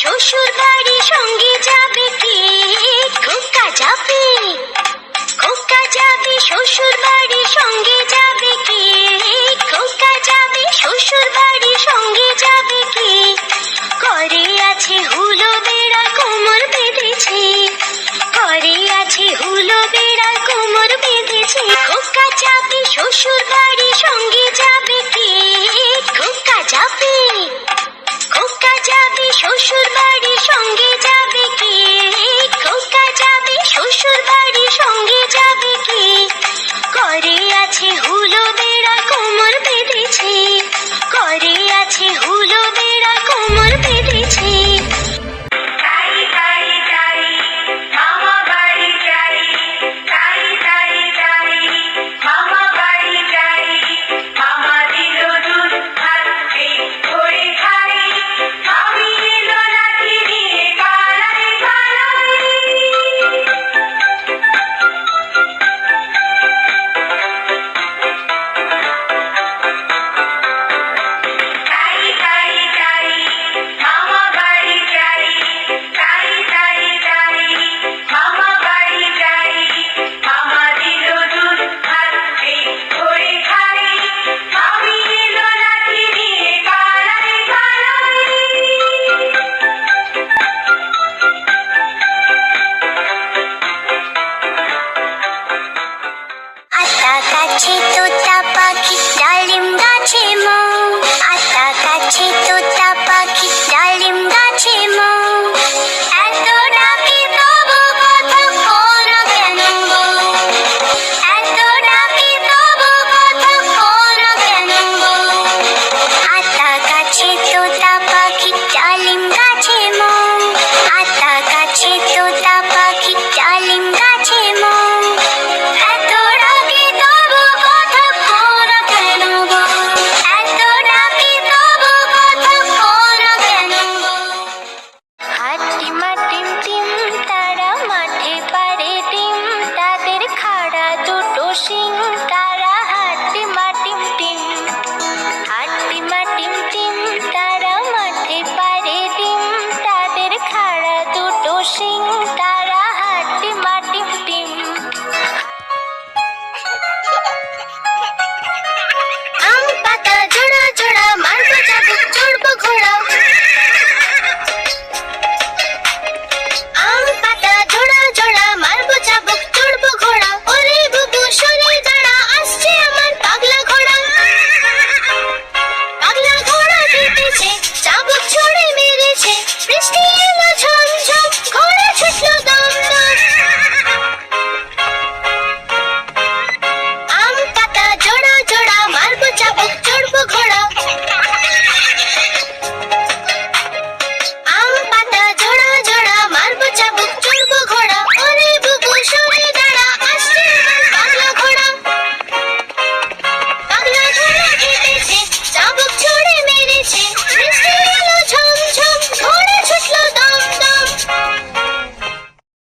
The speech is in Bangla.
শ্বশুর বাড়ি সঙ্গে যাবে কে? খোকা যাবে। খোকা যাবে শ্বশুর বাড়ি সঙ্গে যাবে কে? খোকা যাবে শ্বশুর বাড়ি সঙ্গে যাবে কে? করে আছে হুলো শ্বশুর বাড়ি সঙ্গে যাবে কি? খোকা যাবে, শ্বশুর বাড়ি সঙ্গে যাবে কি? করে আছে হুলো বেড়া কোমর বেঁধেছে করে আছে tutta